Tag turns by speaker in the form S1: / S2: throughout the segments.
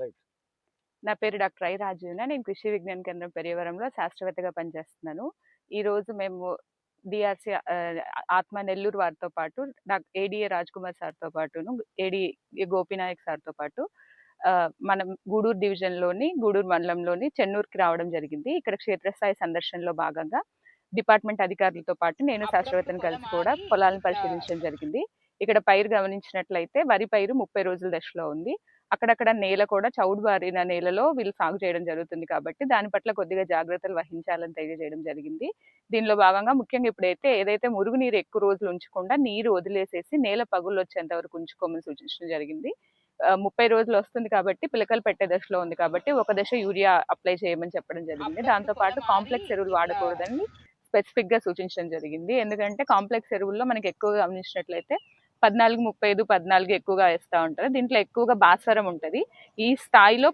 S1: Right.
S2: నా పేరు doctor I రాజీవ్న నేను కృషి విజ్ఞాన కేంద్రం పెరియవరంలో శాస్త్రవేత్తగా పనిచేస్తున్నాను. ఈ రోజు మేము డిఆర్సి ఆత్మ నెల్లూరు వారితో పాటు డాక్టర్ ఏడిఏ రాజ్ కుమార్ సార్తో పాటును ఏడి గోపినాయక్ సార్తో పాటు మనం గూడూరు డివిజన్లోని గూడూరు మండలంలోని చెన్నూరుకి రావడం జరిగింది. ఇక్కడ క్షేత్రస్థాయి సందర్శనలో భాగంగా డిపార్ట్మెంట్ అధికారులతో పాటు నేను శాస్త్రవేత్తను కలిసి కూడా పొలాలను పరిశీలించడం జరిగింది. ఇక్కడ పైరు గమనించినట్లయితే వరి పైరు ముప్పై రోజుల దశలో ఉంది. అక్కడక్కడ నేల కూడా చౌడు బారిన నేలలో వీళ్ళు సాగు చేయడం జరుగుతుంది కాబట్టి దాని పట్ల కొద్దిగా జాగ్రత్తలు వహించాలని తెలియజేయడం జరిగింది. దీనిలో భాగంగా ముఖ్యంగా ఇప్పుడైతే ఏదైతే మురుగునీరు ఎక్కువ రోజులు ఉంచకుండా నీరు వదిలేసేసి నేల పగుళ్ళు వచ్చేంత వరకు ఉంచుకోమని సూచించడం జరిగింది. ముప్పై రోజులు వస్తుంది కాబట్టి పిలకలు పెట్టే దశలో ఉంది కాబట్టి ఒక దశ యూరియా అప్లై చేయమని చెప్పడం జరిగింది. దాంతో పాటు కాంప్లెక్స్ ఎరువులు వాడకూడదని స్పెసిఫిక్గా సూచించడం జరిగింది. ఎందుకంటే కాంప్లెక్స్ ఎరువుల్లో మనకి ఎక్కువగా గమనించినట్లయితే పద్నాలుగు ముప్పై ఐదు పద్నాలుగు ఎక్కువగా వేస్తూ ఉంటారు. దీంట్లో ఎక్కువగా భాస్వరం ఉంటుంది. ఈ స్థాయిలో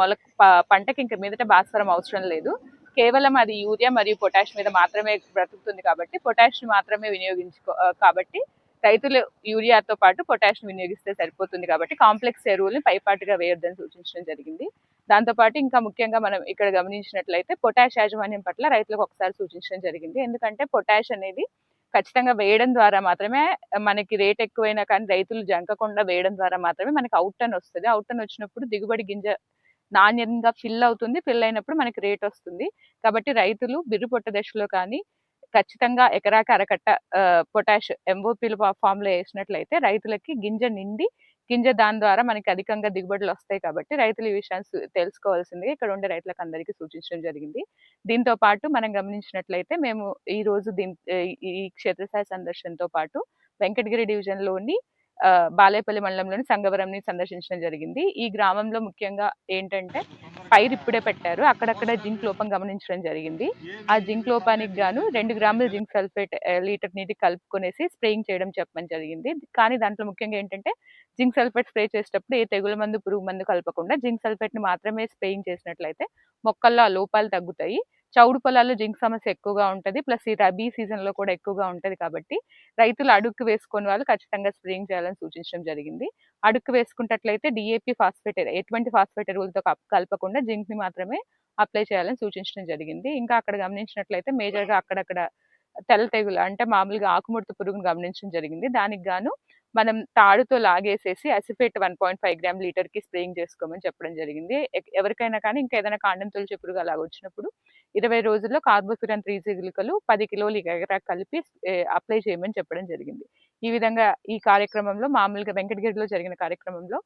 S2: మొలక మొల పంటకి ఇంక మీదట భాస్వరం అవసరం లేదు. కేవలం అది యూరియా మరియు పొటాష్ మీద మాత్రమే బ్రతుకుతుంది కాబట్టి పొటాష్ మాత్రమే వినియోగించుకో కాబట్టి రైతులు యూరియాతో పాటు పొటాష్ వినియోగిస్తే సరిపోతుంది కాబట్టి కాంప్లెక్స్ ఎరువుల్ని పైపాటుగా వేయొద్దని సూచించడం జరిగింది. దాంతోపాటు ఇంకా ముఖ్యంగా మనం ఇక్కడ గమనించినట్లయితే పొటాష్ యాజమాన్యం పట్ల రైతులకు ఒకసారి సూచించడం జరిగింది. ఎందుకంటే పొటాష్ అనేది ఖచ్చితంగా వేయడం ద్వారా మాత్రమే మనకి రేట్ ఎక్కువైనా కానీ రైతులు జంకకుండా వేయడం ద్వారా మాత్రమే మనకి అవుట్ టన్ వస్తుంది. అవుట్ టన్ వచ్చినప్పుడు దిగుబడి గింజ నాణ్యంగా ఫిల్ అవుతుంది. ఫిల్ అయినప్పుడు మనకి రేట్ వస్తుంది. కాబట్టి రైతులు బిర్రు పొట్ట దశలో కానీ ఖచ్చితంగా ఎకరాకి అరకట్ట పొటాష్ ఎంఓపీలు ఫామ్లో వేసినట్లయితే రైతులకి గింజ నిండి గింజ దాని ద్వారా మనకి అధికంగా దిగుబడులు వస్తాయి కాబట్టి రైతులు ఈ విషయాన్ని తెలుసుకోవాల్సిందిగా ఇక్కడ ఉండే రైతులకు అందరికీ సూచించడం జరిగింది. దీంతో పాటు మనం గమనించినట్లయితే మేము ఈ రోజు దీని ఈ క్షేత్రస్థాయి సందర్శనతో పాటు వెంకటగిరి డివిజన్లోని బాలేపల్లి మండలంలోని సంగవరంని సందర్శించడం జరిగింది. ఈ గ్రామంలో ముఖ్యంగా ఏంటంటే పైరు ఇప్పుడే పెట్టారు. అక్కడక్కడ జింక్ లోపం గమనించడం జరిగింది. ఆ జింక్ లోపానికి గాను రెండు గ్రాముల జింక్ సల్ఫేట్ లీటర్ నీటి కలుపుకొనేసి స్ప్రేయింగ్ చేయడం చెప్పడం జరిగింది. కానీ దాంట్లో ముఖ్యంగా ఏంటంటే జింక్ సల్ఫేట్ స్ప్రే చేసేటప్పుడు ఏ తెగుల మందు పురుగు మందు కలపకుండా జింక్ సల్ఫేట్ని మాత్రమే స్ప్రేయింగ్ చేసినట్లయితే మొక్కల్లో ఆ లోపాలు తగ్గుతాయి. చౌడు పొలాల్లో జింక్ సమస్య ఎక్కువగా ఉంటుంది. ప్లస్ ఈ రబీ సీజన్లో కూడా ఎక్కువగా ఉంటుంది కాబట్టి రైతులు అడుక్కు వేసుకొని వాళ్ళు ఖచ్చితంగా స్ప్రేయింగ్ చేయాలని సూచించడం జరిగింది. అడుక్కు వేసుకున్నట్లయితే డిఏపి ఫాస్ఫేట్ ఎటువంటి ఫాస్ఫేట్ ఎరువులతో కలపకుండా జింక్ని మాత్రమే అప్లై చేయాలని సూచించడం జరిగింది. ఇంకా అక్కడ గమనించినట్లయితే మేజర్గా అక్కడక్కడ తెల్ల తెగులు అంటే మామూలుగా ఆకుముడత పురుగును గమనించడం జరిగింది. దానికి గాను మనం తాడుతో లాగేసేసి acephate one point five gram లీటర్కి స్ప్రేయింగ్ చేసుకోమని చెప్పడం జరిగింది. ఎవరికైనా కానీ ఇంకా ఏదైనా కాండం తొలిచే పురుగు అలా వచ్చినప్పుడు ఇరవై రోజుల్లో కార్బోఫిరన్ త్రీ చిలుకలు పది కిలోలు ఎగరా కలిపి అప్లై చేయమని చెప్పడం జరిగింది. ఈ విధంగా ఈ కార్యక్రమంలో మామూలుగా వెంకటగిరిలో జరిగిన కార్యక్రమంలో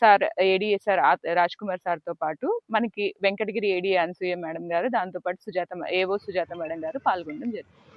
S2: sir ADA sir Raj Kumar సార్తో పాటు మనకి వెంకటగిరి ఏడీఏ అనసూయ మేడం గారు దాంతో పాటు సుజాత ఏవో సుజాత మేడం గారు పాల్గొనడం జరిగింది.